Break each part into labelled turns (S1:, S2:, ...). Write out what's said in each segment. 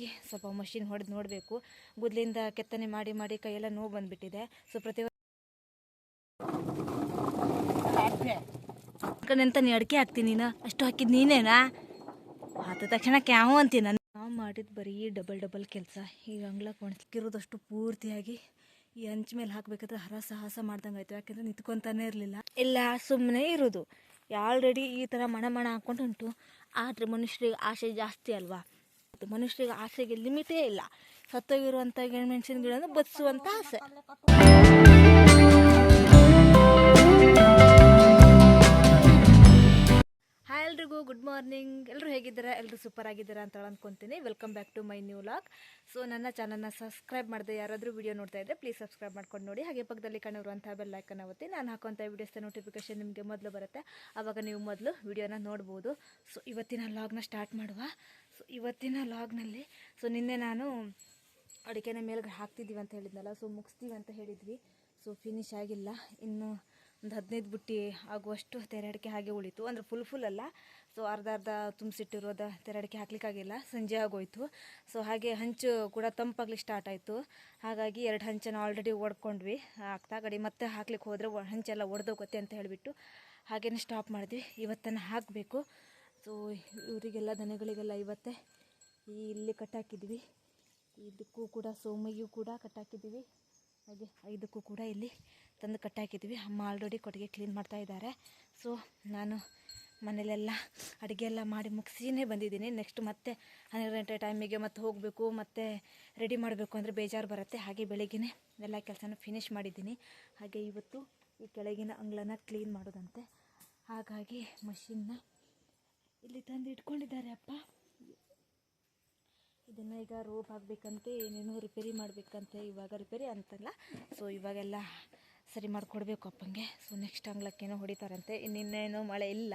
S1: ಹಾಗಾಗಿ ಸ್ವಲ್ಪ ಮಷಿನ್ ಹೊಡೆದು ನೋಡಬೇಕು. ಗುದ್ಲಿಂದ ಕೆತ್ತನೆ ಮಾಡಿ ಮಾಡಿ ಕೈಯೆಲ್ಲ ನೋವು ಬಂದುಬಿಟ್ಟಿದೆ. ಸೊ ಪ್ರತಿ ಅಂತ ನೀ ಅಡಿಕೆ ಹಾಕ್ತೀನಿ ನೀನು? ಅಷ್ಟು ಹಾಕಿದ್ ನೀನೇನಾ? ಆದ ತಕ್ಷಣ ಕ್ಯಾವು ಅಂತೀನಿ ನಾನು ನಾವು ಮಾಡಿದ ಬರೀ ಡಬಲ್ ಡಬಲ್ ಕೆಲಸ. ಈಗ ಅಂಗ್ಲ ಕೊಣಿಸ್ಕಿರೋದಷ್ಟು ಪೂರ್ತಿಯಾಗಿ ಈ ಹಂಚ್ ಮೇಲೆ ಹಾಕ್ಬೇಕಾದ್ರೆ ಹರ ಸಾಹಸ ಮಾಡ್ದಂಗೆ ಆಯ್ತು ಯಾಕೆಂದ್ರೆ ನಿಂತ್ಕೊಂತಾನೆ ಇರಲಿಲ್ಲ. ಎಲ್ಲ ಸುಮ್ಮನೆ ಇರೋದು. ಆಲ್ರೆಡಿ ಈ ಥರ ಮಣ ಮಣ ಹಾಕ್ಕೊಂಡು ಉಂಟು. ಆದರೆ ಮನುಷ್ಯರಿಗೆ ಆಸೆ ಜಾಸ್ತಿ ಅಲ್ವಾ? ಮನುಷ್ಯರಿಗೆ ಆಸೆಗೆ ಲಿಮಿಟೇ ಇಲ್ಲ. ಸತ್ತೋಗಿರುವಂಥ ಮೆಣಸಿನ ಗಿಡನ ಬದಿಸುವಂಥ ಆಸೆ. ಹಾಯ್ ಎಲ್ರಿಗೂ, ಗುಡ್ ಮಾರ್ನಿಂಗ್. ಎಲ್ಲರೂ ಹೇಗಿದ್ದೀರಾ? ಎಲ್ಲರೂ ಸೂಪರ್ ಆಗಿದ್ದೀರಾ ಅಂತ ಅಂದ್ಕೊತೀನಿ welcome back to my new vlog so, ನನ್ನ ಚಾನಲ್ನ ಸಬ್ಸ್ಕ್ರೈಬ್ ಮಾಡಿದೆ ಯಾರಾದರೂ ವೀಡಿಯೋ ನೋಡ್ತಾ ಇದ್ದರೆ ಪ್ಲೀಸ್ ಸಬ್ಸ್ಕ್ರೈಬ್ ಮಾಡ್ಕೊಂಡು ನೋಡಿ. ಹಾಗೆ ಪಕ್ಕದಲ್ಲಿ ಕಾಣಿರುವಂಥ ಬೆಲ್ ಐಕನ್ ಒತ್ತಿ. ನಾನು ಹಾಕುವಂಥ ವೀಡಿಯೋಸ್ನ ನೋಟಿಫಿಕೇಶನ್ ನಿಮಗೆ ಮೊದಲು ಬರುತ್ತೆ. ಆವಾಗ ನೀವು ಮೊದಲು ವಿಡಿಯೋನ ನೋಡ್ಬೋದು. ಸೊ, ಇವತ್ತಿನ ಲಾಗ್ನ ಸ್ಟಾರ್ಟ್ ಮಾಡುವ. ಇವತ್ತಿನ ಲಾಗ್ನಲ್ಲಿ. ಸೊ ನಿನ್ನೆ ನಾನು ಅಡಿಕೆನ ಮೇಲ್ಗಡೆ ಹಾಕ್ತಿದ್ದೀವಿ ಅಂತ ಹೇಳಿದ್ನಲ್ಲ ಸೊ ಮುಗಿಸ್ತೀವಿ ಅಂತ ಹೇಳಿದ್ವಿ. ಸೊ ಫಿನಿಶ್ ಆಗಿಲ್ಲ. ಇನ್ನು ಒಂದು ಹದಿನೈದು ಬುಟ್ಟಿ ಆಗುವಷ್ಟು ತೆರಡಿಕೆ ಹಾಗೆ ಉಳಿತು. ಅಂದರೆ ಫುಲ್ ಫುಲ್ ಅಲ್ಲ. ಸೊ ಅರ್ಧ ಅರ್ಧ ತುಂಬಿಸಿಟ್ಟಿರೋದ ತೆರಡಿಕೆ ಹಾಕ್ಲಿಕ್ಕಾಗಿಲ್ಲ. ಸಂಜೆ ಆಗೋಯ್ತು. ಸೊ ಹಾಗೆ ಹಂಚು ಕೂಡ ತಂಪಾಗ್ಲಿಕ್ಕೆ ಸ್ಟಾರ್ಟ್ ಆಯಿತು. ಹಾಗಾಗಿ ಎರಡು ಹಂಚನ ಆಲ್ರೆಡಿ ಒಡ್ಕೊಂಡ್ವಿ. ಆಗ್ತಾ ಮತ್ತೆ ಹಾಕ್ಲಿಕ್ಕೆ ಹೋದರೆ ಹಂಚೆಲ್ಲ ಒಡೆದೋಗುತ್ತೆ ಅಂತ ಹೇಳಿಬಿಟ್ಟು ಹಾಗೇನೆ ಸ್ಟಾಪ್ ಮಾಡಿದ್ವಿ. ಇವತ್ತನ್ನು ಹಾಕಬೇಕು. ಸೊ ಇವರಿಗೆಲ್ಲ ದನಗಳಿಗೆಲ್ಲ ಇವತ್ತೇ ಈ ಇಲ್ಲಿ ಕಟ್ಟಾಕಿದ್ವಿ. ಇದಕ್ಕೂ ಕೂಡ ಸೋಮಿಗೂ ಕೂಡ ಕಟ್ಟಾಕಿದ್ದೀವಿ ಹಾಗೆ ಇದಕ್ಕೂ ಕೂಡ ಇಲ್ಲಿ ತಂದು ಕಟ್ಟಾಕಿದ್ವಿ. ಅಮ್ಮ ಆಲ್ರೆಡಿ ಕೊಟ್ಟಿಗೆ ಕ್ಲೀನ್ ಮಾಡ್ತಾ ಇದ್ದಾರೆ. ಸೊ ನಾನು ಮನೇಲೆಲ್ಲ ಅಡುಗೆ ಎಲ್ಲ ಮಾಡಿ ಮುಗಿಸಿನೇ ಬಂದಿದ್ದೀನಿ. ನೆಕ್ಸ್ಟ್ ಮತ್ತೆ ಹನ್ನೆರಡು ಗಂಟೆ ಟೈಮಿಗೆ ಮತ್ತೆ ಹೋಗಬೇಕು, ಮತ್ತೆ ರೆಡಿ ಮಾಡಬೇಕು ಅಂದರೆ ಬೇಜಾರು ಬರುತ್ತೆ. ಹಾಗೆ ಬೆಳಗ್ಗೆ ಎಲ್ಲ ಕೆಲಸನ ಫಿನಿಶ್ ಮಾಡಿದ್ದೀನಿ. ಹಾಗೆ ಇವತ್ತು ಈ ಕೆಳಗಿನ ಅಂಗಳನ ಕ್ಲೀನ್ ಮಾಡೋದಂತೆ. ಹಾಗಾಗಿ ಮಷಿನ್ನ ಇಲ್ಲಿ ತಂದು ಇಟ್ಕೊಂಡಿದ್ದಾರೆ ಅಪ್ಪ. ಇದನ್ನು ಈಗ ರೋಪ್ ಹಾಕಬೇಕಂತೆ, ಏನೇನೋ ರಿಪೇರಿ ಮಾಡಬೇಕಂತೆ, ಇವಾಗ ರಿಪೇರಿ ಅಂತಲ್ಲ. ಸೊ ಇವಾಗೆಲ್ಲ ಸರಿ ಮಾಡಿಕೊಡ್ಬೇಕು ಅಪ್ಪಂಗೆ. ಸೊ ನೆಕ್ಸ್ಟ್ ಅಂಗ್ಲಕ್ಕೇನೋ ಹೊಡಿತಾರಂತೆ. ಇನ್ನೇನೋ ಮಳೆ ಇಲ್ಲ.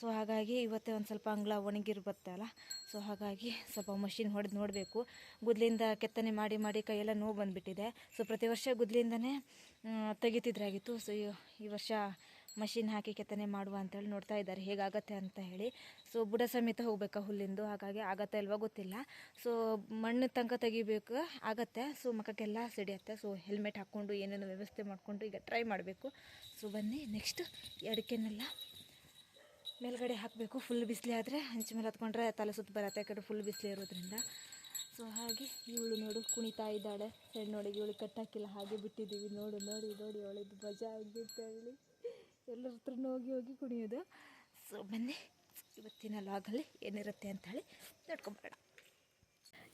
S1: ಸೊ ಹಾಗಾಗಿ ಇವತ್ತೇ ಒಂದು ಸ್ವಲ್ಪ ಅಂಗ್ಳ ಒಣಗಿರ್ಬತ್ತಲ್ಲ ಸೊ ಹಾಗಾಗಿ ಸ್ವಲ್ಪ ಮಷಿನ್ ಹೊಡೆದು ನೋಡಬೇಕು. ಗುದ್ಲಿಂದ ಕೆತ್ತನೆ ಮಾಡಿ ಮಾಡಿ ಕೈಯೆಲ್ಲ ನೋವು ಬಂದುಬಿಟ್ಟಿದೆ. ಸೊ ಪ್ರತಿ ವರ್ಷ ಗುದ್ಲಿಂದನೇ ತೆಗಿತಿದ್ರಾಗಿತ್ತು. ಸೊ ಈ ವರ್ಷ ಮಷಿನ್ ಹಾಕಿ ಕೆತ್ತನೆ ಮಾಡುವ ಅಂತೇಳಿ ನೋಡ್ತಾ ಇದ್ದಾರೆ. ಹೇಗಾಗತ್ತೆ ಅಂತ ಹೇಳಿ. ಸೊ ಬುಡ ಸಮೇತ ಹೋಗ್ಬೇಕಾ ಹುಲ್ಲಿಂದು? ಹಾಗಾಗಿ ಆಗತ್ತೆ ಅಲ್ವಾ ಗೊತ್ತಿಲ್ಲ. ಸೊ ಮಣ್ಣು ತನಕ ತೆಗಿಬೇಕು, ಆಗತ್ತೆ. ಸೊ ಮಕ್ಕಕ್ಕೆಲ್ಲ ಸಿಡಿಯತ್ತೆ. ಸೊ ಹೆಲ್ಮೆಟ್ ಹಾಕ್ಕೊಂಡು ಏನೇನು ವ್ಯವಸ್ಥೆ ಮಾಡಿಕೊಂಡು ಈಗ ಟ್ರೈ ಮಾಡಬೇಕು. ಸೊ ಬನ್ನಿ ನೆಕ್ಸ್ಟ್ ಅಡಿಕೆನೆಲ್ಲ ಮೇಲ್ಗಡೆ ಹಾಕಬೇಕು. ಫುಲ್ ಬಿಸಿಲಿ ಆದರೆ ಹಂಚು ಮೇಲೆ ಹತ್ಕೊಂಡ್ರೆ ತಲೆ ಸುತ್ತ ಬರುತ್ತೆ. ಯಾಕಂದರೆ ಫುಲ್ ಬಿಸಿಲು ಇರೋದ್ರಿಂದ. ಸೊ ಹಾಗೆ ಇವಳು ನೋಡು, ಕುಣಿತಾ ಇದ್ದಾಳೆ. ಹೆಣ್ಣು ನೋಡಿ, ಇವಳು ಕಟ್ಟಾಕಿಲ್ಲ ಹಾಗೆ ಬಿಟ್ಟಿದ್ದೀವಿ. ನೋಡು, ನೋಡಿ ನೋಡಿ ಅವಳಿದ್ದು ಮಜಾ ಆಗಿತ್ತು ಹೇಳಿ. ಎಲ್ಲರ ಹತ್ರ ಹೋಗಿ ಹೋಗಿ ಕುಣಿಯೋದು. ಸೊ ಬನ್ನಿ. ಇವತ್ತಿನ ಲಾಗಲ್ಲಿ ಏನಿರುತ್ತೆ ಅಂತ ಹೇಳಿ ನೋಡ್ಕೊಂಬೇಡ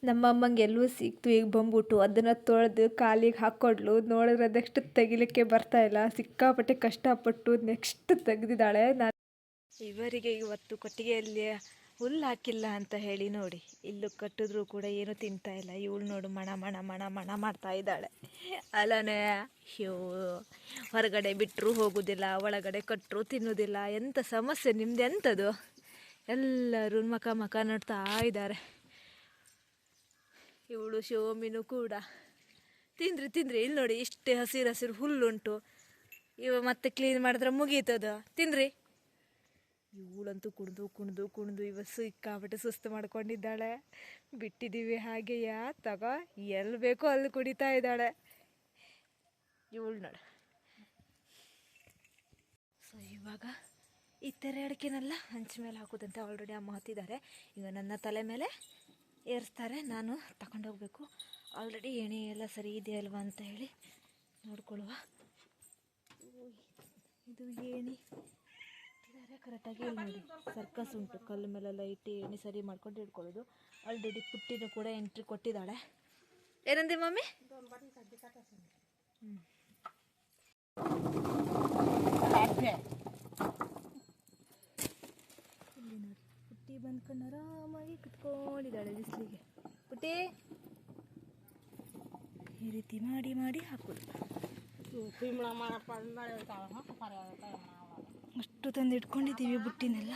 S1: ನಮ್ಮ ಅಮ್ಮಂಗೆ ಎಲ್ಲೂ ಸಿಕ್ತು ಈಗ ಬಂದ್ಬಿಟ್ಟು ಅದನ್ನು ತೊಳೆದು ಕಾಲಿಗೆ ಹಾಕ್ಕೊಡ್ಲು. ನೋಡಿದ್ರೆ ನೆಕ್ಸ್ಟ್ ತೆಗಿಲಿಕ್ಕೆ ಬರ್ತಾ ಇಲ್ಲ. ಸಿಕ್ಕಾಪಟ್ಟೆ ಕಷ್ಟಪಟ್ಟು ನೆಕ್ಸ್ಟ್ ತೆಗೆದಿದ್ದಾಳೆ. ನಾನು ಇವರಿಗೆ ಇವತ್ತು ಕೊಟ್ಟಿಗೆಯಲ್ಲಿ ಹುಲ್ಲು ಹಾಕಿಲ್ಲ ಅಂತ ಹೇಳಿ ನೋಡಿ. ಇಲ್ಲೂ ಕಟ್ಟಿದ್ರೂ ಕೂಡ ಏನು ತಿಂತಾ ಇಲ್ಲ. ಇವಳು ನೋಡು, ಮಣ ಮಣ ಮಣ ಮಣ ಮಾಡ್ತಾ ಇದ್ದಾಳೆ. ಅಲ್ಲನೇ ಅಯ್ಯೋ, ಹೊರಗಡೆ ಬಿಟ್ಟರು ಹೋಗೋದಿಲ್ಲ, ಒಳಗಡೆ ಕಟ್ಟರು ತಿನ್ನೋದಿಲ್ಲ. ಎಂಥ ಸಮಸ್ಯೆ ನಿಮ್ದು ಎಂಥದ್ದು ಎಲ್ಲರೂ ಮಖ ಮಕ ನೋಡ್ತಾ ಇದ್ದಾರೆ. ಇವಳು ಶೋಮಿನು ಕೂಡ. ತಿಂದ್ರಿ ತಿಂದ್ರಿ, ಇಲ್ಲಿ ನೋಡಿ ಇಷ್ಟೇ ಹಸಿರು ಹಸಿರು ಹುಲ್ಲುಂಟು. ಇವ ಮತ್ತೆ ಕ್ಲೀನ್ ಮಾಡಿದ್ರೆ ಮುಗೀತದ. ತಿನ್ರಿ. ಇವಳಂತೂ ಕುಣಿದು ಕುಣಿದು ಕುಣಿದು ಇವತ್ತು ಸಿಕ್ಕಾಬಿಟ್ಟು ಸುಸ್ತು ಮಾಡ್ಕೊಂಡಿದ್ದಾಳೆ. ಬಿಟ್ಟಿದ್ದೀವಿ ಹಾಗೆ ಯಾ ತಗೋ, ಎಲ್ಲಿ ಬೇಕೋ ಅಲ್ಲಿ ಕುಡಿತಾ ಇದ್ದಾಳೆ. ಇವಳು ನೋಡ. ಸೊ ಇವಾಗ ಈ ತೆರೆ ಅಡಿಕೆನೆಲ್ಲ ಹಂಚ ಮೇಲೆ ಹಾಕೋದಂತೆ ಆಲ್ರೆಡಿ ಅಮ್ಮ ಹತ್ತಿದ್ದಾರೆ. ಈಗ ನನ್ನ ತಲೆ ಮೇಲೆ ಏರಿಸ್ತಾರೆ. ನಾನು ತಗೊಂಡೋಗ್ಬೇಕು ಆಲ್ರೆಡಿ ಎಣೆ ಎಲ್ಲ ಸರಿ ಇದೆ ಅಲ್ವಾ ಅಂತ ಹೇಳಿ ನೋಡ್ಕೊಳ್ಳುವ. ಇದು ಏಣಿ ಕರೆಕ್ಟಾಗಿ ನೋಡಿ. ಸರ್ಕಸ್ ಉಂಟು. ಕಲ್ಲು ಮೇಲೆಲ್ಲ ಇಟ್ಟು ಎಣ್ಣೆ ಸರಿ ಮಾಡ್ಕೊಂಡು ಇಟ್ಕೊಳ್ಳೋದು ಆಲ್ರೆಡಿ ಪುಟ್ಟಿನೂ ಕೂಡ ಎಂಟ್ರಿ ಕೊಟ್ಟಿದ್ದಾಳೆ. ಏನಂದಿ ಮಮ್ಮಿ. ಇಲ್ಲಿ ನೋಡಿ. ಪುಟ್ಟಿ ಬಂದ್ಕೊಂಡು ಆರಾಮಾಗಿ ಕುತ್ಕೊಂಡಿದ್ದಾಳೆ ಬಿಸಿಲಿಗೆ. ಪುಟ್ಟಿ? ಈ ರೀತಿ ಮಾಡಿ ಮಾಡಿ ಹಾಕೋದು. ಅಷ್ಟು ತಂದು ಇಟ್ಕೊಂಡಿದ್ದೀವಿ ಬುಟ್ಟಿನೆಲ್ಲ.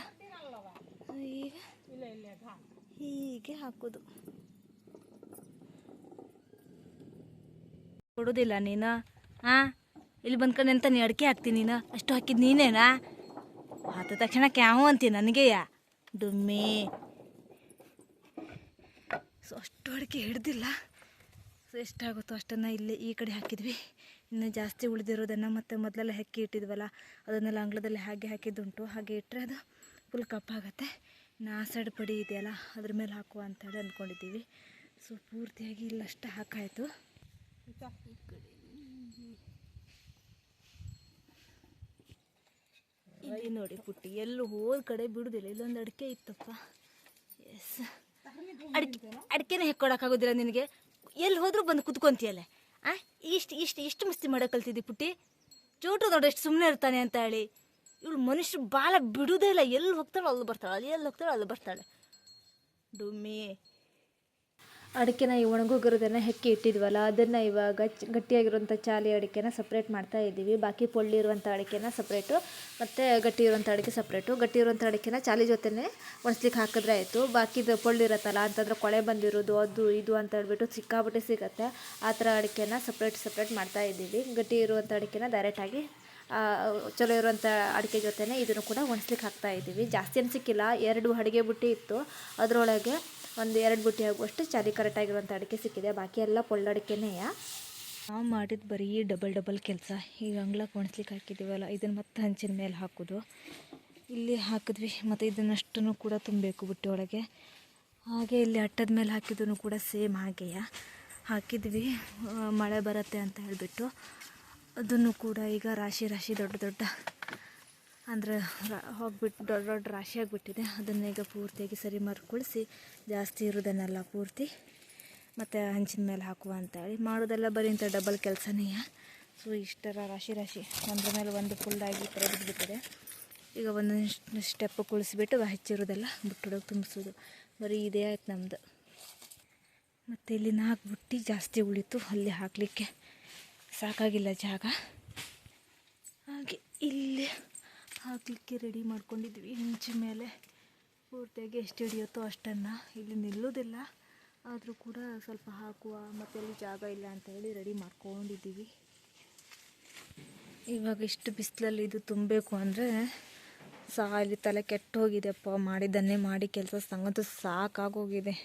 S1: ಈಗ ಹೀಗೆ ಹಾಕೋದು. ಕೊಡೋದಿಲ್ಲ ನೀನು? ಹಾ ಇಲ್ಲಿ ಬಂದ್ಕೊಂಡು ಎಂತ ನೀ ಅಡಿಕೆ ಹಾಕ್ತೀನಿ ನೀನು? ಅಷ್ಟು ಹಾಕಿದ್ ನೀನೇನಾ? ಆದ ತಕ್ಷಣ ಕ್ಯಾವು ಅಂತೀನಿ ನನಗೆಯ. ಡುಮ್ಮಿ. ಸೊ, ಅಷ್ಟು ಅಡಿಕೆ ಹಿಡ್ದಿಲ್ಲ. ಸೊ ಎಷ್ಟಾಗುತ್ತೋ ಅಷ್ಟನ್ನು ಇಲ್ಲೇ ಈ ಕಡೆ ಹಾಕಿದ್ವಿ. ಇನ್ನು ಜಾಸ್ತಿ ಉಳಿದಿರೋದನ್ನು ಮತ್ತು ಮೊದಲೆಲ್ಲ ಹೆಕ್ಕಿ ಇಟ್ಟಿದ್ವಲ್ಲ ಅದನ್ನೆಲ್ಲ ಅಂಗಳದಲ್ಲಿ ಹಾಗೆ ಹಾಕಿದ್ದುಂಟು. ಹಾಗೆ ಇಟ್ಟರೆ ಅದು ಫುಲ್ ಕಪ್ಪಾಗತ್ತೆ. ಇನ್ನು ಆ ಸೈಡ್ ಪಡಿ ಇದೆಯಲ್ಲ ಅದ್ರ ಮೇಲೆ ಹಾಕುವ ಅಂತೇಳಿ ಅಂದ್ಕೊಂಡಿದ್ದೀವಿ. ಸೊ ಪೂರ್ತಿಯಾಗಿ ಇಲ್ಲಷ್ಟು ಹಾಕಾಯಿತು. ಇಲ್ಲಿ ನೋಡಿ ಪುಟ್ಟಿ ಎಲ್ಲೂ ಹೋದ ಕಡೆ ಬಿಡುದಿಲ್ಲ. ಇಲ್ಲೊಂದು ಅಡಿಕೆ ಇತ್ತಪ್ಪ. ಎಸ್ ಅಡಿಕೆ ಅಡಿಕೆನೇ ಹೆಕ್ಕೊಡಕ್ಕಾಗೋದಿಲ್ಲ ನಿನಗೆ. ಎಲ್ಲಿ ಹೋದ್ರೂ ಬಂದು ಕುತ್ಕೊಂತೀಯಲ್ಲ. ಆ, ಇಷ್ಟು ಇಷ್ಟು ಇಷ್ಟು ಮಸ್ತಿ ಮಾಡೋ ಕಲ್ತಿದ್ದಿ ಪುಟ್ಟಿ? ಚೋಟು ದೊಡ್ಡ ಎಷ್ಟು ಸುಮ್ಮನೆ ಇರ್ತಾನೆ ಅಂತ ಹೇಳಿ. ಇವಳು ಮನುಷ್ಯರು ಭಾಳ ಬಿಡುವುದೇ ಇಲ್ಲ. ಎಲ್ಲಿ ಹೋಗ್ತಾಳೆ ಅಲ್ಲಿ ಬರ್ತಾಳೆ, ಅಲ್ಲಿ ಎಲ್ಲಿ ಹೋಗ್ತಾಳೆ, ಅಲ್ಲಿ ಬರ್ತಾಳೆ. ಡುಮ್ಮಿ ಅಡಿಕೆನ ಈ ಒಣಗೋಗಿರೋದನ್ನು ಹೆಕ್ಕಿ ಇಟ್ಟಿದ್ವಲ್ಲ, ಅದನ್ನು ಇವಾಗ ಗಟ್ಟಿಯಾಗಿರುವಂಥ ಚಾಲಿ ಅಡಿಕೆನ ಸಪ್ರೇಟ್ ಮಾಡ್ತಾ ಇದ್ದೀವಿ. ಬಾಕಿ ಪೊಳ್ಳಿ ಇರುವಂಥ ಅಡಿಕೆನ ಸಪ್ರೇಟು ಮತ್ತು ಗಟ್ಟಿ ಇರುವಂಥ ಅಡಿಕೆ ಸಪ್ರೇಟು ಗಟ್ಟಿ ಇರುವಂಥ ಅಡಿಕೆನ ಚಾಲಿ ಜೊತೆನೆ ಒಣಸ್ಲಿಕ್ಕೆ ಹಾಕಿದ್ರೆ ಆಯಿತು. ಬಾಕಿದು ಪೊಳ್ಳಿ ಇರುತ್ತಲ್ಲ, ಅಂತಂದ್ರೆ ಕೊಳೆ ಬಂದಿರೋದು, ಅದು ಇದು ಅಂತ ಹೇಳ್ಬಿಟ್ಟು ಸಿಕ್ಕಾಬಿಟ್ಟು ಸಿಗುತ್ತೆ. ಆ ಥರ ಅಡಿಕೆನ ಸಪ್ರೇಟ್ ಸಪ್ರೇಟ್ ಮಾಡ್ತಾ ಇದ್ದೀವಿ. ಗಟ್ಟಿ ಇರುವಂಥ ಅಡಿಕೆನ ಡೈರೆಕ್ಟಾಗಿ ಚಲೋ ಇರುವಂಥ ಅಡಿಕೆ ಜೊತೆನೇ ಇದನ್ನು ಕೂಡ ಒಣಸ್ಲಿಕ್ಕೆ ಹಾಕ್ತಾ ಇದ್ದೀವಿ. ಜಾಸ್ತಿ ಏನು ಎರಡು ಅಡಿಗೆ ಬುಟ್ಟಿ ಇತ್ತು. ಅದರೊಳಗೆ ಒಂದು ಎರಡು ಬುಟ್ಟಿ ಆಗುವಷ್ಟು ಚಾರಿ ಕರೆಕ್ಟಾಗಿರುವಂಥ ಅಡಿಕೆ ಸಿಕ್ಕಿದೆ. ಬಾಕಿ ಎಲ್ಲ ಪೊಳ್ಳಡಿಕೆನೇ ನಾವು ಮಾಡಿದ ಬರೀ ಡಬಲ್ ಡಬಲ್ ಕೆಲಸ. ಈಗ ಅಂಗ್ಲ ಒಣಸ್ಲಿಕ್ಕೆ ಹಾಕಿದ್ದೀವಲ್ಲ ಇದನ್ನು ಮತ್ತೆ ಹಂಚಿನ ಮೇಲೆ ಹಾಕೋದು. ಇಲ್ಲಿ ಹಾಕಿದ್ವಿ, ಮತ್ತು ಇದನ್ನಷ್ಟು ಕೂಡ ತುಂಬಬೇಕು ಬುಟ್ಟಿ ಒಳಗೆ. ಹಾಗೆ ಇಲ್ಲಿ ಅಟ್ಟದ ಮೇಲೆ ಹಾಕಿದ್ದು ಕೂಡ ಸೇಮ್ ಹಾಗೆಯ ಹಾಕಿದ್ವಿ ಮಳೆ ಬರುತ್ತೆ ಅಂತ ಹೇಳಿಬಿಟ್ಟು. ಅದನ್ನು ಕೂಡ ಈಗ ರಾಶಿ ರಾಶಿ ದೊಡ್ಡ ದೊಡ್ಡ ಅಂದರೆ ಹೋಗ್ಬಿಟ್ಟು ದೊಡ್ಡ ದೊಡ್ಡ ರಾಶಿ ಆಗಿಬಿಟ್ಟಿದೆ. ಅದನ್ನು ಈಗ ಪೂರ್ತಿಯಾಗಿ ಸರಿ ಮರ್ಕೊಳಿಸಿ, ಜಾಸ್ತಿ ಇರೋದನ್ನೆಲ್ಲ ಪೂರ್ತಿ ಮತ್ತು ಹಂಚಿನ ಮೇಲೆ ಹಾಕುವ ಅಂತೇಳಿ. ಮಾಡೋದೆಲ್ಲ ಬರೀ ಇಂಥ ಡಬಲ್ ಕೆಲಸನೇ. ಸೊ ಇಷ್ಟರ ರಾಶಿ ರಾಶಿ ಒಂದ್ರ ಮೇಲೆ ಒಂದು ಫುಲ್ಲಾಗಿ ಥರ ಈಗ ಒಂದೊಂದು ಸ್ಟೆಪ್ ಕುಳಿಸ್ಬಿಟ್ಟು ಹೆಚ್ಚಿರೋದೆಲ್ಲ ಬುಟ್ಟೊಳಗೆ ತುಂಬಿಸೋದು. ಬರೀ ಇದೇ ಆಯ್ತು ನಮ್ಮದು ಮತ್ತು ಇಲ್ಲಿ ನಾಲ್ಕು ಬುಟ್ಟಿ ಜಾಸ್ತಿ ಉಳಿತು. ಅಲ್ಲಿ ಹಾಕಲಿಕ್ಕೆ ಸಾಕಾಗಿಲ್ಲ ಜಾಗ. ಹಾಗೆ ಇಲ್ಲಿ ಹಾಕಲಿಕ್ಕೆ ರೆಡಿ ಮಾಡ್ಕೊಂಡಿದ್ವಿ. ಹೆಂಚಿನ ಮೇಲೆ ಪೂರ್ತಿಯಾಗಿ ಎಷ್ಟು ಹಿಡಿಯುತ್ತೋ ಅಷ್ಟನ್ನು ಇಲ್ಲಿ ನಿಲ್ಲೋದಿಲ್ಲ ಆದರೂ ಕೂಡ ಸ್ವಲ್ಪ ಹಾಕುವ ಮತ್ತು ಅಲ್ಲಿ ಜಾಗ ಇಲ್ಲ ಅಂತ ಹೇಳಿ ರೆಡಿ ಮಾಡ್ಕೊಂಡಿದ್ದೀವಿ. ಇವಾಗ ಇಷ್ಟು ಬಿಸಿಲಲ್ಲಿ ಇದು ತುಂಬಬೇಕು ಅಂದರೆ ಸಾಲಿ ತಲೆ ಕೆಟ್ಟೋಗಿದೆಪ್ಪ ಮಾಡಿದ್ದನ್ನೇ ಮಾಡಿ ಕೆಲಸ ಸಂಗಂತೂ ಸಾಕಾಗೋಗಿದೆ.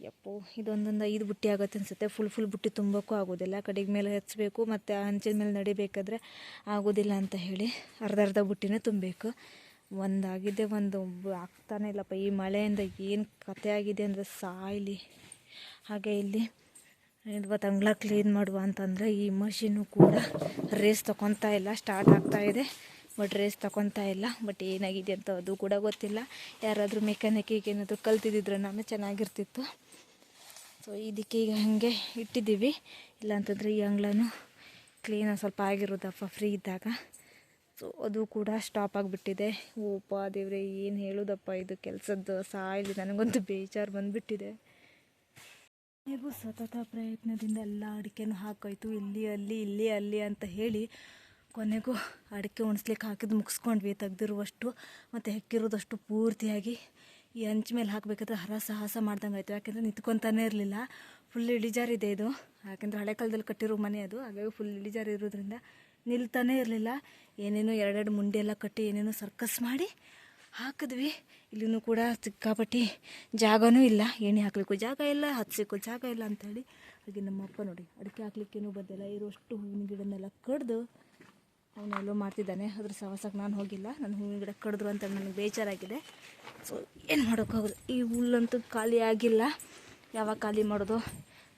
S1: ಯಪ್ಪೋ, ಇದೊಂದೊಂದು ಐದು ಬುಟ್ಟಿ ಆಗುತ್ತೆ ಅನಿಸುತ್ತೆ. ಫುಲ್ ಫುಲ್ ಬುಟ್ಟಿ ತುಂಬಕ್ಕೂ ಆಗೋದಿಲ್ಲ. ಕಡೆಗೆ ಮೇಲೆ ಹಚ್ಚಬೇಕು ಮತ್ತು ಹಂಚಿನ ಮೇಲೆ ನಡಿಬೇಕಾದ್ರೆ ಆಗೋದಿಲ್ಲ ಅಂತ ಹೇಳಿ ಅರ್ಧ ಅರ್ಧ ಬುಟ್ಟಿನೇ ತುಂಬಬೇಕು. ಒಂದಾಗಿದೆ, ಒಂದು ಆಗ್ತಾನೆ ಇಲ್ಲಪ್ಪ. ಈ ಮಳೆಯಿಂದ ಏನು ಕತೆ ಆಗಿದೆ ಅಂದರೆ ಸಾಯಿಲಿ. ಹಾಗೆ ಇಲ್ಲಿ ಇವತ್ತು ಅಂಗ್ಳ ಕ್ಲೀನ್ ಮಾಡುವ ಅಂತಂದರೆ ಈ ಮಷೀನು ಕೂಡ ರೇಸ್ ತೊಗೊತಾ ಇಲ್ಲ. ಸ್ಟಾರ್ಟ್ ಆಗ್ತಾ ಇದೆ ಬಟ್ ರೇಸ್ ತೊಗೊತಾ ಇಲ್ಲ. ಬಟ್ ಏನಾಗಿದೆ ಅಂತ ಅದು ಕೂಡ ಗೊತ್ತಿಲ್ಲ. ಯಾರಾದರೂ ಮೆಕ್ಯಾನಿಕಿಗೆ ಏನಾದರೂ ಕಲ್ತಿದ್ದಿದ್ರೆ ನಾನು ಚೆನ್ನಾಗಿರ್ತಿತ್ತು. ಸೊ ಇದಕ್ಕೆ ಈಗ ಹಾಗೆ ಇಟ್ಟಿದ್ದೀವಿ. ಇಲ್ಲಾಂತಂದರೆ ಈ ಅಂಗಳನೂ ಕ್ಲೀನಾಗಿ ಸ್ವಲ್ಪ ಆಗಿರೋದಪ್ಪ ಫ್ರೀ ಇದ್ದಾಗ. ಸೊ ಅದು ಕೂಡ ಸ್ಟಾಪ್ ಆಗಿಬಿಟ್ಟಿದೆ. ಓಪ ದೇವ್ರೆ, ಏನು ಹೇಳೋದಪ್ಪ ಇದು ಕೆಲಸದ್ದು? ಸಾಯ್ಲಿ ನನಗೊಂದು ಬೇಜಾರು ಬಂದುಬಿಟ್ಟಿದೆ. ನೀವು ಸತತ ಪ್ರಯತ್ನದಿಂದ ಎಲ್ಲ ಅಡಿಕೆನೂ ಹಾಕೋಯ್ತು. ಇಲ್ಲಿ, ಅಲ್ಲಿ ಇಲ್ಲಿ, ಅಲ್ಲಿ ಅಂತ ಹೇಳಿ ಕೊನೆಗೂ ಅಡಿಕೆ ಉಣಿಸ್ಲಿಕ್ಕೆ ಹಾಕಿದ್ದು ಮುಗಿಸ್ಕೊಂಡ್ವಿ. ತೆಗ್ದಿರುವಷ್ಟು ಮತ್ತು ಹೆಕ್ಕಿರೋದಷ್ಟು ಪೂರ್ತಿಯಾಗಿ ಈ ಹಂಚ್ ಮೇಲೆ ಹಾಕ್ಬೇಕಾದ್ರೆ ಹರ ಸಾಹಸ ಮಾಡ್ದಂಗೆ ಆಯಿತು ಯಾಕೆಂದರೆ ನಿಂತ್ಕೊತಾನೆ ಇರಲಿಲ್ಲ. ಫುಲ್ ಇಳಿಜಾರಿದೆ ಇದು. ಯಾಕಂದ್ರೆ ಹಳೆ ಕಾಲದಲ್ಲಿ ಕಟ್ಟಿರೋ ಮನೆ ಅದು. ಹಾಗಾಗಿ ಫುಲ್ ಇಳಿಜಾರು ಇರೋದ್ರಿಂದ ನಿಲ್ತಾನೇ ಇರಲಿಲ್ಲ. ಏನೇನೋ ಎರಡೆರಡು ಮುಂಡೆ ಎಲ್ಲ ಕಟ್ಟಿ ಏನೇನೋ ಸರ್ಕಸ್ ಮಾಡಿ ಹಾಕಿದ್ವಿ. ಇಲ್ಲಿನೂ ಕೂಡ ಸಿಕ್ಕಾಪಟ್ಟಿ ಜಾಗನೂ ಇಲ್ಲ. ಎಣ್ಣೆ ಹಾಕಲಿಕ್ಕೂ ಜಾಗ ಇಲ್ಲ ಹಚ್ಲಿಕ್ಕೂ ಜಾಗ ಇಲ್ಲ ಅಂಥೇಳಿ ಹಾಗೆ ನಮ್ಮಪ್ಪ ನೋಡಿ, ಅಡಿಕೆ ಹಾಕ್ಲಿಕ್ಕೇನೂ ಬದ್ದಲ್ಲ ಇರೋಷ್ಟು ಹೂವಿನ ಗಿಡನೆಲ್ಲ ಕಡ್ದು ಅವನೆಲ್ಲೋ ಮಾಡ್ತಿದ್ದಾನೆ, ಅದ್ರ ಸವಾಸಕ್ಕೆ ನಾನು ಹೋಗಿಲ್ಲ. ನನ್ನ ಹೂವಿನ ಗಿಡ ಕಡಿದ್ರು ಅಂತ ನನಗೆ ಬೇಜಾರಾಗಿದೆ. ಸೊ ಏನು ಮಾಡೋಕ್ಕಾಗೋದು ಈ ಹುಲ್ಲಂತೂ ಖಾಲಿ ಆಗಿಲ್ಲ. ಯಾವಾಗ ಖಾಲಿ ಮಾಡೋದು?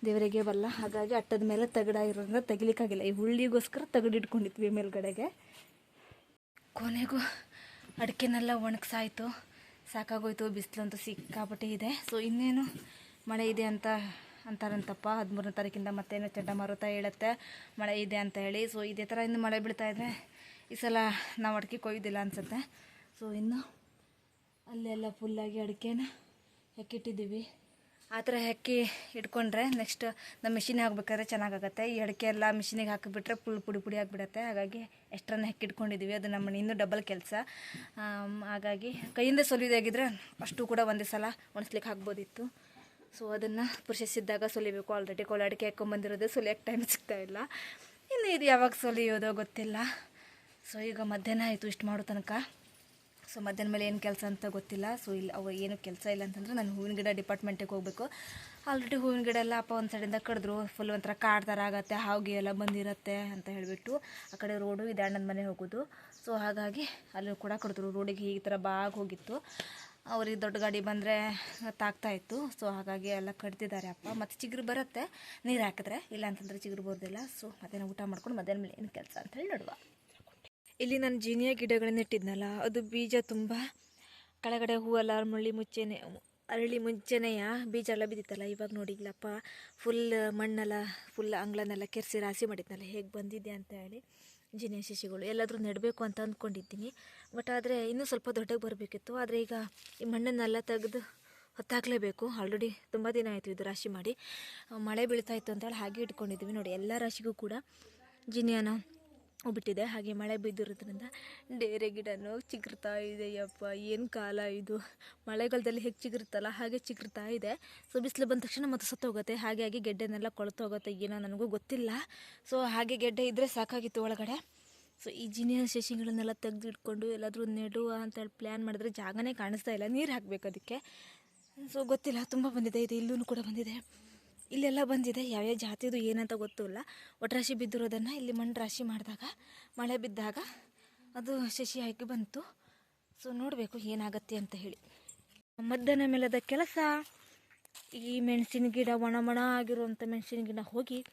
S1: ದೇವರಿಗೆ ಬಲ್ಲ. ಹಾಗಾಗಿ ಅಟ್ಟದ ಮೇಲೆ ತಗಡ ಇರೋದ್ರಿಂದ ತೆಗಿಲಿಕ್ಕಾಗಿಲ್ಲ. ಈ ಹುಳ್ಳಿಗೋಸ್ಕರ ತಗಡಿಟ್ಕೊಂಡಿದ್ವಿ ಮೇಲ್ಗಡೆಗೆ. ಕೊನೆಗೂ ಅಡಿಕೆನೆಲ್ಲ ಒಣಗ್ಸಾಯ್ತು. ಸಾಕಾಗೋಯ್ತು, ಬಿಸಿಲಂತೂ ಸಿಕ್ಕಾಪಟ್ಟೆ ಇದೆ. ಸೊ ಇನ್ನೇನು ಮಳೆ ಇದೆ ಅಂತ ಅಂತಾರಂತಪ್ಪ. ಹದಿಮೂರನೇ ತಾರೀಕಿಂದ ಮತ್ತೇನೋ ಚಂಡಮಾರುತ ಹೇಳುತ್ತೆ. ಮಳೆ ಇದೆ ಅಂತ ಹೇಳಿ. ಸೊ ಇದೇ ಥರ ಇನ್ನು ಮಳೆ ಬೀಳ್ತಾ ಇದೆ. ಈ ಸಲ ನಾವು ಅಡಿಕೆ ಕೊಯ್ದಿಲ್ಲ ಅನಿಸುತ್ತೆ. ಸೊ ಇನ್ನು ಅಲ್ಲೆಲ್ಲ ಫುಲ್ಲಾಗಿ ಅಡಿಕೆನ ಹೆಕ್ಕಿಟ್ಟಿದ್ದೀವಿ. ಆ ಥರ ಹೆಕ್ಕಿ ಇಟ್ಕೊಂಡ್ರೆ ನೆಕ್ಸ್ಟ್ ನಮ್ಮ ಮಿಷಿನ್ ಹಾಕ್ಬೇಕಾದ್ರೆ ಚೆನ್ನಾಗಾಗತ್ತೆ. ಈ ಅಡಿಕೆ ಎಲ್ಲ ಮಿಷಿನಿಗೆ ಹಾಕಿಬಿಟ್ರೆ ಫುಲ್ ಪುಡಿ ಪುಡಿ ಆಗಿಬಿಡತ್ತೆ. ಹಾಗಾಗಿ ಎಷ್ಟರನ್ನ ಹೆಕ್ಕಿಟ್ಕೊಂಡಿದ್ದೀವಿ ಅದು ನಮ್ಮ ಇನ್ನೂ ಡಬಲ್ ಕೆಲಸ. ಹಾಗಾಗಿ ಕೈಯಿಂದ ಸೊಲಿದಾಗಿದ್ದರೆ ಅಷ್ಟು ಕೂಡ ಒಂದೇ ಸಲ ಒಣಸ್ಲಿಕ್ಕೆ ಹಾಕ್ಬೋದಿತ್ತು ಸೊ ಅದನ್ನು ಪುರುಷಿಸಿದ್ದಾಗ ಸುಲಿಬೇಕು. ಆಲ್ರೆಡಿ ಕೋಲ ಅಡಿಕೆ ಹಾಕ್ಕೊಂಬಂದಿರೋದು ಸೊಲಿಯೋಕ್ಕೆ ಟೈಮ್ ಸಿಗ್ತಾ ಇಲ್ಲ. ಇನ್ನು ಇದು ಯಾವಾಗ ಸೊಲಿಯೋದೋ ಗೊತ್ತಿಲ್ಲ. ಸೊ ಈಗ ಮಧ್ಯಾಹ್ನ ಆಯಿತು ಇಷ್ಟು ಮಾಡೋ ತನಕ. ಸೊ ಮಧ್ಯಾಹ್ನ ಮೇಲೆ ಏನು ಕೆಲಸ ಅಂತ ಗೊತ್ತಿಲ್ಲ. ಸೊ ಇಲ್ಲಿ, ಅವ ಏನು ಕೆಲಸ ಇಲ್ಲ ಅಂತಂದ್ರೆ ನಾನು ಹೂವಿನ ಗಿಡ ಡಿಪಾರ್ಟ್ಮೆಂಟಿಗೆ ಹೋಗಬೇಕು. ಆಲ್ರೆಡಿ ಹೂವಿನ ಗಿಡ ಎಲ್ಲ ಅಪ್ಪ ಒಂದು ಸೈಡಿಂದ ಕಡಿದ್ರು. ಫುಲ್ ಒಂಥರ ಕಾಡು ಥರ ಆಗುತ್ತೆ, ಹಾವಿಗೆ ಎಲ್ಲ ಬಂದಿರುತ್ತೆ ಅಂತ ಹೇಳಿಬಿಟ್ಟು ಆ ಕಡೆ ರೋಡು ಇದೆ ಅಣ್ಣನ ಮನೆ ಹೋಗೋದು. ಸೊ ಹಾಗಾಗಿ ಅಲ್ಲಿ ಕೂಡ ಕಡಿದ್ರು. ರೋಡಿಗೆ ಈ ಥರ ಬಾಗ್ ಹೋಗಿತ್ತು. ಅವ್ರಿಗೆ ದೊಡ್ಡ ಗಾಡಿ ಬಂದರೆ ತಾಗ್ತಾ ಇತ್ತು. ಸೊ ಹಾಗಾಗಿ ಎಲ್ಲ ಕಟ್ತಿದ್ದಾರೆ ಅಪ್ಪ. ಮತ್ತು ಚಿಗುರು ಬರುತ್ತೆ. ನೀರು ಹಾಕಿದ್ರೆ, ಇಲ್ಲ ಅಂತಂದರೆ ಚಿಗುರು ಬರೋದಿಲ್ಲ. ಸೊ ಮಧ್ಯಾಹ್ನ ಊಟ ಮಾಡ್ಕೊಂಡು ಮಧ್ಯಾಹ್ನ ಮೇಲೆ ಏನು ಕೆಲಸ ಅಂತ ಹೇಳಿ ನೋಡುವ. ಇಲ್ಲಿ ನಾನು ಜೀನಿಯ ಗಿಡಗಳನ್ನ ಇಟ್ಟಿದ್ನಲ್ಲ ಅದು ಬೀಜ ತುಂಬ ಕೆಳಗಡೆ ಹೂವೆಲ್ಲ ಮುಳ್ಳಿ ಮುಚ್ಚೆನೆ, ಅರಳಿ ಮುಂಚೆನೆಯ ಬೀಜ ಎಲ್ಲ ಬಿದ್ದಿತ್ತಲ್ಲ, ಇವಾಗ ನೋಡಿ ಇಲ್ಲಪ್ಪ ಫುಲ್ ಮಣ್ಣೆಲ್ಲ ಫುಲ್ ಅಂಗಳನ್ನೆಲ್ಲ ಕೆರೆಸಿ ರಾಸಿ ಮಾಡಿದ್ನಲ್ಲ, ಹೇಗೆ ಬಂದಿದೆ ಅಂತ ಹೇಳಿ. ಜಿನಿಯ ಶಿಶಿಗಳು ಎಲ್ಲಾದರೂ ನೆಡಬೇಕು ಅಂತ ಅಂದ್ಕೊಂಡಿದ್ದೀನಿ ಬಟ್ ಆದರೆ ಇನ್ನೂ ಸ್ವಲ್ಪ ದೊಡ್ಡಗೆ ಬರಬೇಕಿತ್ತು. ಆದರೆ ಈಗ ಈ ಮಣ್ಣನ್ನೆಲ್ಲ ತೆಗೆದು ಹೊತ್ತಾಕಲೇಬೇಕು ಆಲ್ರೆಡಿ ತುಂಬ ದಿನ ಆಯಿತು ಇದು ರಾಶಿ ಮಾಡಿ. ಮಳೆ ಬೀಳ್ತಾಯಿತ್ತು ಅಂತೇಳಿ ಹಾಗೆ ಇಟ್ಕೊಂಡಿದ್ದೀವಿ ನೋಡಿ, ಎಲ್ಲ ರಾಶಿಗೂ ಕೂಡ. ಜಿನಿಯನ ಬಿಟ್ಟಿದೆ ಹಾಗೆ ಮಳೆ ಬಿದ್ದಿರೋದ್ರಿಂದ ಡೇರೆ ಗಿಡನೂ ಚಿಗುರ್ತಾ ಇದೆಯಪ್ಪ ಏನು ಕಾಲ ಇದು. ಮಳೆಗಾಲದಲ್ಲಿ ಹೇಗೆ ಚಿಗುರುತ್ತಲ್ಲ, ಹಾಗೆ ಚಿಗುರ್ತಾ ಇದೆ. ಸೊ ಬಿಸಿಲು ಬಂದ ತಕ್ಷಣ ಮತ್ತೆ ಸತ್ತೋಗುತ್ತೆ ಹಾಗೆ ಹಾಗೆ ಗೆಡ್ಡೆನೆಲ್ಲ ಕೊಳ್ತೋಗುತ್ತೆ ಏನೋ ನನಗೂ ಗೊತ್ತಿಲ್ಲ. ಸೊ ಹಾಗೆ ಗೆಡ್ಡೆ ಇದ್ದರೆ ಸಾಕಾಗಿತ್ತು ಒಳಗಡೆ. ಸೊ ಈ ಜಿನಿಯ ಸಸಿಗಳನ್ನೆಲ್ಲ ತೆಗೆದು ಇಟ್ಕೊಂಡು ಎಲ್ಲಾದರೂ ನೆಡುವ ಅಂತೇಳಿ ಪ್ಲ್ಯಾನ್ ಮಾಡಿದ್ರೆ ಜಾಗನೇ ಕಾಣಿಸ್ತಾ ಇಲ್ಲ. ನೀರು ಹಾಕಬೇಕು ಅದಕ್ಕೆ. ಸೊ ಗೊತ್ತಿಲ್ಲ. ತುಂಬ ಬಂದಿದೆ. ಇದು ಇಲ್ಲೂ ಕೂಡ ಬಂದಿದೆ. ಇಲ್ಲೆಲ್ಲ ಬಂದಿದೆ. ಯಾವ್ಯಾವ ಜಾತಿದು ಏನಂತ ಗೊತ್ತಿಲ್ಲ. ಒಟ್ರಾಶಿ ಬಿದ್ದಿರೋದನ್ನು ಇಲ್ಲಿ ಮಣ್ಣು ರಾಶಿ ಮಾಡಿದಾಗ, ಮಳೆ ಬಿದ್ದಾಗ ಅದು ಶಶಿ ಹಾಕಿ ಬಂತು. ಸೊ ನೋಡಬೇಕು ಏನಾಗತ್ತೆ ಅಂತ ಹೇಳಿ. ಮಧ್ಯಾಹ್ನ ಮೇಲದ ಕೆಲಸ. ಈ ಮೆಣಸಿನ ಗಿಡ, ಒಣ ಒಣ ಆಗಿರುವಂಥ ಮೆಣಸಿನ ಗಿಡ ಹೋಗಿ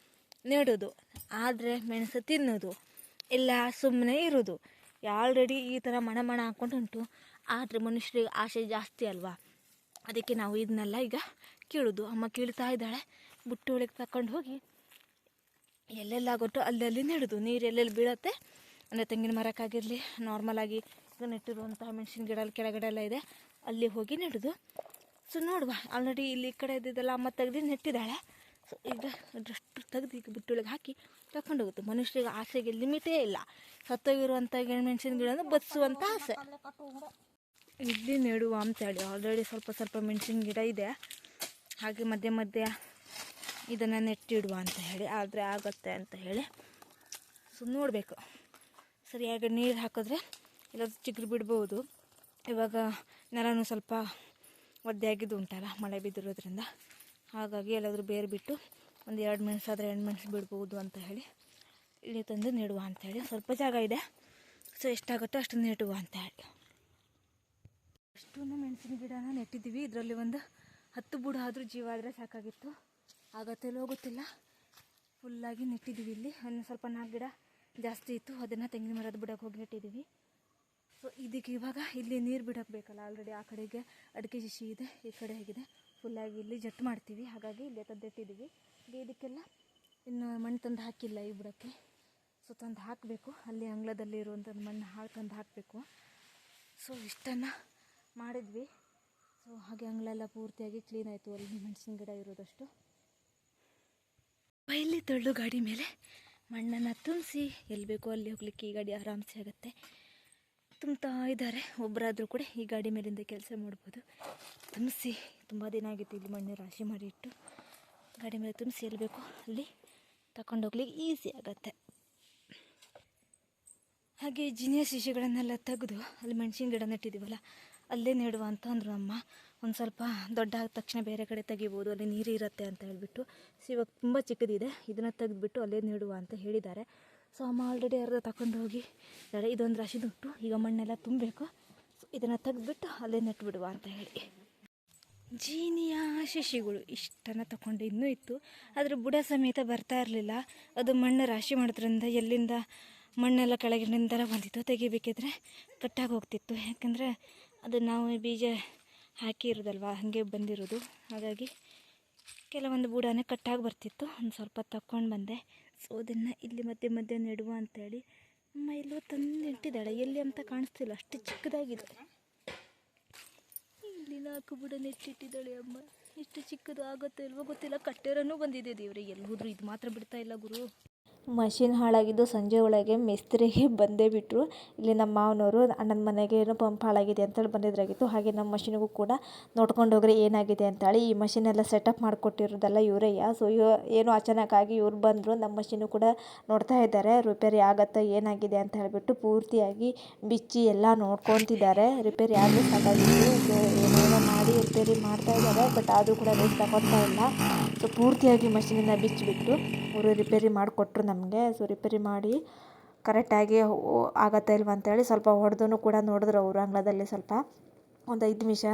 S1: ನೆಡೋದು. ಆದರೆ ಮೆಣಸು ತಿನ್ನೋದು. ಇಲ್ಲ ಸುಮ್ಮನೆ ಇರೋದು. ಆಲ್ರೆಡಿ ಈ ಥರ ಮಣ ಮಣ ಹಾಕ್ಕೊಂಡು ಉಂಟು. ಆದರೆ ಮನುಷ್ಯರಿಗೆ ಆಸೆ ಜಾಸ್ತಿ ಅಲ್ವಾ? ಅದಕ್ಕೆ ನಾವು ಇದನ್ನೆಲ್ಲ ಈಗ ಕೇಳೋದು. ಅಮ್ಮ ಕೇಳ್ತಾ ಇದ್ದಾಳೆ. ಬುಟ್ಟಿ ಒಳಗೆ ತಗೊಂಡು ಹೋಗಿ ಎಲ್ಲೆಲ್ಲಾಗುತ್ತೋ ಅಲ್ಲಲ್ಲಿ ನೆಡೋದು. ನೀರು ಎಲ್ಲೆಲ್ಲಿ ಬೀಳತ್ತೆ? ಅಂದರೆ ತೆಂಗಿನ ಮರಕ್ಕಾಗಿರಲಿ ನಾರ್ಮಲಾಗಿ ಈಗ ನೆಟ್ಟಿರುವಂತಹ ಮೆಣಸಿನ ಗಿಡ ಅಲ್ಲಿ ಕೆಳಗಡೆ ಎಲ್ಲ ಇದೆ, ಅಲ್ಲಿ ಹೋಗಿ ನೆಡೋದು. ಸೊ ನೋಡುವ. ಆಲ್ರೆಡಿ ಇಲ್ಲಿ ಈ ಕಡೆ ಇದ್ದಿದ್ದೆಲ್ಲ ಅಮ್ಮ ತೆಗ್ದು ನೆಟ್ಟಿದ್ದಾಳೆ. ಸೊ ಈಗ ಅಷ್ಟು ತೆಗ್ದು ಈಗ ಬುಟ್ಟೊಳಗೆ ಹಾಕಿ ಹೋಗುತ್ತೆ. ಮನುಷ್ಯರಿಗೆ ಆಸೆಗೆ ಲಿಮಿಟೇ ಇಲ್ಲ. ಸತ್ತೋಗಿರುವಂಥ ಮೆಣಸಿನ ಗಿಡ ಬದಿಸುವಂಥ ಆಸೆ. ಇಲ್ಲಿ ನೆಡುವ ಅಂತೇಳಿ ಆಲ್ರೆಡಿ ಸ್ವಲ್ಪ ಸ್ವಲ್ಪ ಮೆಣಸಿನ ಗಿಡ ಇದೆ. ಹಾಗೆ ಮಧ್ಯೆ ಮಧ್ಯೆ ಇದನ್ನು ನೆಟ್ಟಿಡುವ ಅಂತ ಹೇಳಿ, ಆದರೆ ಆಗತ್ತೆ ಅಂತ ಹೇಳಿ. ಸೊ, ನೋಡಬೇಕು. ಸರಿಯಾಗಿ ನೀರು ಹಾಕಿದ್ರೆ ಎಲ್ಲಾದ್ರೂ ಚಿಗುರು ಬಿಡ್ಬೋದು. ಇವಾಗ ನೆಲನೂ ಸ್ವಲ್ಪ ಒದ್ದೆಯಾಗಿದ್ದು ಉಂಟಲ್ಲ, ಮಳೆ ಬಿದ್ದಿರೋದ್ರಿಂದ. ಹಾಗಾಗಿ ಎಲ್ಲಾದರೂ ಬೇರೆ ಬಿಟ್ಟು ಒಂದು ಎರಡು ಮೆಣಸು ಆದರೆ ಎರಡು ಮೆಣಸು ಬಿಡ್ಬೋದು ಅಂತ ಹೇಳಿ ಇಲ್ಲಿ ತಂದು ನೆಡುವ ಅಂತ ಹೇಳಿ. ಸ್ವಲ್ಪ ಜಾಗ ಇದೆ. ಸೊ, ಎಷ್ಟಾಗುತ್ತೋ ಅಷ್ಟು ನೆಡುವ ಅಂತ ಹೇಳಿ. ಅಷ್ಟೂ ಮೆಣಸಿನ ಗಿಡನ ನೆಟ್ಟಿದ್ದೀವಿ. ಇದರಲ್ಲಿ ಒಂದು ಹತ್ತು ಬುಡ ಆದರೂ ಜೀವ ಆದರೆ ಸಾಕಾಗಿತ್ತು. ಆಗತ್ತೆಲ್ಲೋ ಗೊತ್ತಿಲ್ಲ ಫುಲ್ಲಾಗಿ ನೆಟ್ಟಿದ್ದೀವಿ ಇಲ್ಲಿ. ಒಂದು ಸ್ವಲ್ಪ ನಾಲ್ಕು ಗಿಡ ಜಾಸ್ತಿ ಇತ್ತು. ಅದನ್ನು ತೆಂಗಿನ ಮರದ ಬಿಡೋಕೆ ಹೋಗಿ ನೆಟ್ಟಿದ್ದೀವಿ ಸೊ ಇದಕ್ಕೆ ಇವಾಗ ಇಲ್ಲಿ ನೀರು ಬಿಡಕ್ಕೆ ಬೇಕಲ್ಲ. ಆಲ್ರೆಡಿ ಆ ಕಡೆಗೆ ಅಡಿಕೆ ಶಿಶಿ ಇದೆ, ಈ ಕಡೆ ಹೇಗಿದೆ ಫುಲ್ಲಾಗಿ ಇಲ್ಲಿ ಜಟ್ ಮಾಡ್ತೀವಿ. ಹಾಗಾಗಿ ಇಲ್ಲಿ ತಂದಿಟ್ಟಿದ್ದೀವಿ ಇದಕ್ಕೆಲ್ಲ ಇನ್ನು ಮಣ್ಣು ತಂದು ಹಾಕಿಲ್ಲ ಈ ಬುಡಕ್ಕೆ. ಸೊ ತಂದು ಹಾಕಬೇಕು. ಅಲ್ಲಿ ಅಂಗಳದಲ್ಲಿ ಇರುವಂಥ ಮಣ್ಣು ಹಾಳು ತಂದು ಹಾಕಬೇಕು. ಸೊ ಇಷ್ಟನ್ನು ಮಾಡಿದ್ವಿ. ಸೊ ಹಾಗೆ ಅಂಗಳೆಲ್ಲ ಪೂರ್ತಿಯಾಗಿ ಕ್ಲೀನ್ ಆಯಿತು. ಅಲ್ಲಿ ಮೆಣಸಿನ ಗಿಡ ಇರೋದಷ್ಟು. ಇಲ್ಲಿ ತೊಳ್ಳು ಗಾಡಿ ಮೇಲೆ. ಮಣ್ಣನ್ನು ತುಂಬಿಸಿ ಎಲ್ಲಿ ಬೇಕೋ ಅಲ್ಲಿ ಹೋಗ್ಲಿಕ್ಕೆ ಈ ಗಾಡಿ ಆರಾಮ್ಸೆ ಆಗುತ್ತೆ. ತುಂಬ್ತಾ ಇದ್ದಾರೆ. ಒಬ್ಬರಾದರೂ ಕೂಡ ಈ ಗಾಡಿ ಮೇಲಿಂದ ಕೆಲಸ ಮಾಡ್ಬೋದು. ತುಂಬಿಸಿ, ತುಂಬ ದಿನ ಆಗಿತ್ತು ಇಲ್ಲಿ ಮಣ್ಣು ರಾಶಿ ಮಾಡಿ ಇಟ್ಟು. ಗಾಡಿ ಮೇಲೆ ತುಂಬಿಸಿ ಎಲ್ಲಿ ಬೇಕೋ ಅಲ್ಲಿ ತಗೊಂಡೋಗ್ಲಿಕ್ಕೆ ಈಸಿ ಆಗುತ್ತೆ. ಹಾಗೆ ಜಿನಿಯ ಶಿಶುಗಳನ್ನೆಲ್ಲ ತೆಗೆದು ಅಲ್ಲಿ ಮೆಣಸಿನ ಗಿಡ ನೆಟ್ಟಿದ್ದೀವಲ್ಲ, ಅಲ್ಲೇ ನೆಡುವ ಅಂತ ಅಂದರು ಅಮ್ಮ ಒಂದು ಸ್ವಲ್ಪ ದೊಡ್ಡ ಆದ ತಕ್ಷಣ ಬೇರೆ ಕಡೆ ತೆಗಿಬೋದು, ಅಲ್ಲಿ ನೀರು ಇರುತ್ತೆ ಅಂತ ಹೇಳಿಬಿಟ್ಟು. ಸೊ ಇವಾಗ ತುಂಬ ಚಿಕ್ಕದಿದೆ, ಇದನ್ನು ತೆಗೆದುಬಿಟ್ಟು ಅಲ್ಲೇ ನೆಡುವ ಅಂತ ಹೇಳಿದ್ದಾರೆ. ಸೊ ಅಮ್ಮ ಆಲ್ರೆಡಿ ಅರ್ಧ ತಗೊಂಡು ಹೋಗಿ ಇದ್ದಾರೆ ಇದೊಂದು ರಾಶಿ ದುಟ್ಟು ಈಗ ಮಣ್ಣೆಲ್ಲ ತುಂಬಬೇಕು. ಸೊ ಇದನ್ನು ತೆಗೆದ್ಬಿಟ್ಟು ಅಲ್ಲೇ ನೆಟ್ಬಿಡುವ ಅಂತ ಹೇಳಿ. ಜೀನಿಯ ಶಿಶಿಗಳು ಇಷ್ಟನ್ನು ತಗೊಂಡು ಇನ್ನೂ ಇತ್ತು. ಆದರೆ ಬುಡ ಸಮೇತ ಬರ್ತಾ ಇರಲಿಲ್ಲ. ಅದು ಮಣ್ಣು ರಾಶಿ ಮಾಡೋದ್ರಿಂದ ಎಲ್ಲಿಂದ ಮಣ್ಣೆಲ್ಲ ಕೆಳಗಿನಿಂದ ಬಂದಿತ್ತು ತೆಗಿಬೇಕಿದ್ರೆ ಕಟ್ಟಾಗಿ ಹೋಗ್ತಿತ್ತು. ಯಾಕಂದರೆ ಅದು ನಾವು ಬೀಜ ಹಾಕಿರೋದಲ್ವ ಹಾಗೆ ಬಂದಿರೋದು. ಹಾಗಾಗಿ ಕೆಲವೊಂದು ಬುಡನೇ ಕಟ್ಟಾಗಿ ಬರ್ತಿತ್ತು. ಒಂದು ಸ್ವಲ್ಪ ತಕ್ಕೊಂಡು ಬಂದೆ. ಸೊ ಅದನ್ನು ಇಲ್ಲಿ ಮಧ್ಯೆ ಮಧ್ಯೆ ನೆಡುವ ಅಂತೇಳಿ ಅಮ್ಮ ಎಲ್ಲೋ ತಂದು ಇಟ್ಟಿದ್ದಾಳೆ ಎಲ್ಲಿ ಅಂತ ಕಾಣಿಸ್ತಿಲ್ಲ. ಅಷ್ಟು ಚಿಕ್ಕದಾಗಿದೆ. ಇಲ್ಲಿ ನಾಲ್ಕು ಬುಡ ನೆಟ್ಟಿಟ್ಟಿದ್ದಾಳೆ ಅಮ್ಮ. ಎಷ್ಟು ಚಿಕ್ಕದು ಆಗುತ್ತೋ ಇಲ್ವೋ ಗೊತ್ತಿಲ್ಲ. ಕಟ್ಟೆರನೂ ಬಂದಿದೆ ದೇವ್ರಿಗೆ ಎಲ್ಲಿ ಹೋದ್ರು ಇದು ಮಾತ್ರ ಬಿಡ್ತಾ ಇಲ್ಲ ಗುರು. ಮಷಿನ್ ಹಾಳಾಗಿದ್ದು ಸಂಜೆ ಒಳಗೆ ಮಿಸ್ತ್ರಿಗೆ ಬಂದೇ ಬಿಟ್ಟರು ಇಲ್ಲಿ ನಮ್ಮ ಮಾವನವರು ಅಣ್ಣನ ಮನೆಗೆ ಏನೋ ಪಂಪ್ ಹಾಳಾಗಿದೆ ಅಂತೇಳಿ ಬಂದಿದ್ರಾಗಿತ್ತು. ಹಾಗೆ ನಮ್ಮ ಮಷಿನಿಗೂ ಕೂಡ ನೋಡ್ಕೊಂಡು ಹೋಗ್ರೆ ಏನಾಗಿದೆ ಅಂತೇಳಿ ಈ ಮಷಿನ್ ಎಲ್ಲ ಸೆಟಪ್ ಮಾಡಿಕೊಟ್ಟಿರೋದೆಲ್ಲ ಇವರಯ್ಯ ಸೊ ಇವ ಏನು ಅಚಾನಕ್ಕಾಗಿ ಇವ್ರು ಬಂದರು. ನಮ್ಮ ಮಷಿನು ಕೂಡ ನೋಡ್ತಾ ಇದ್ದಾರೆ. ರಿಪೇರಿ ಆಗತ್ತಾ ಏನಾಗಿದೆ ಅಂತ ಹೇಳಿಬಿಟ್ಟು ಪೂರ್ತಿಯಾಗಿ ಬಿಚ್ಚಿ ಎಲ್ಲ ನೋಡ್ಕೊತಿದ್ದಾರೆ. ರಿಪೇರಿ ಆಗಲಿ ಸಾಕಾಗಿತ್ತು. ಸೊ ಏನೇನೋ ಮಾಡಿ ರಿಪೇರಿ ಮಾಡ್ತಾ ಇದ್ದಾರೆ. ಬಟ್ ಆದರೂ ಕೂಡ ರೇಟ್ ತಗೊತಾ ಇಲ್ಲ. ಸೊ ಪೂರ್ತಿಯಾಗಿ ಮಷಿನನ್ನು ಬಿಚ್ಚಿಬಿಟ್ಟು ಅವರು ರಿಪೇರಿ ಮಾಡಿಕೊಟ್ರು ನಮಗೆ ಸೊ ರಿಪೇರಿ ಮಾಡಿ ಕರೆಕ್ಟಾಗಿ ಆಗತ್ತಾ ಇಲ್ವಾ ಅಂತೇಳಿ ಸ್ವಲ್ಪ ಹೊಡೆದೂ ಕೂಡ ನೋಡಿದ್ರು ಅವರು ಅಂಗಳದಲ್ಲಿ ಸ್ವಲ್ಪ. ಒಂದು ಐದು ನಿಮಿಷ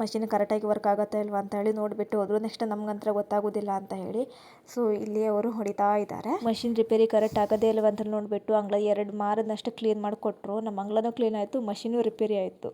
S1: ಮಷಿನ್ ಕರೆಕ್ಟಾಗಿ ವರ್ಕ್ ಆಗುತ್ತಾ ಇಲ್ವಾ ಅಂತ ಹೇಳಿ ನೋಡಿಬಿಟ್ಟು ಹೋದರು. ನೆಕ್ಸ್ಟ್ ನಮಗಂತ್ರ ಗೊತ್ತಾಗೋದಿಲ್ಲ ಅಂತ ಹೇಳಿ. ಸೊ ಇಲ್ಲಿ ಅವರು ಹೊಡಿತಾ ಇದ್ದಾರೆ. ಮಷಿನ್ ರಿಪೇರಿ ಕರೆಕ್ಟ್ ಆಗೋದೇ ಇಲ್ವಾ ಅಂತ ನೋಡಿಬಿಟ್ಟು ಅಂಗಳ ಎರಡು ಮಾರದಷ್ಟು ಕ್ಲೀನ್ ಮಾಡಿಕೊಟ್ರು. ನಮ್ಮ ಅಂಗಳನೂ ಕ್ಲೀನ್ ಆಯಿತು ಮಷಿನೂ ರಿಪೇರಿ ಆಯಿತು.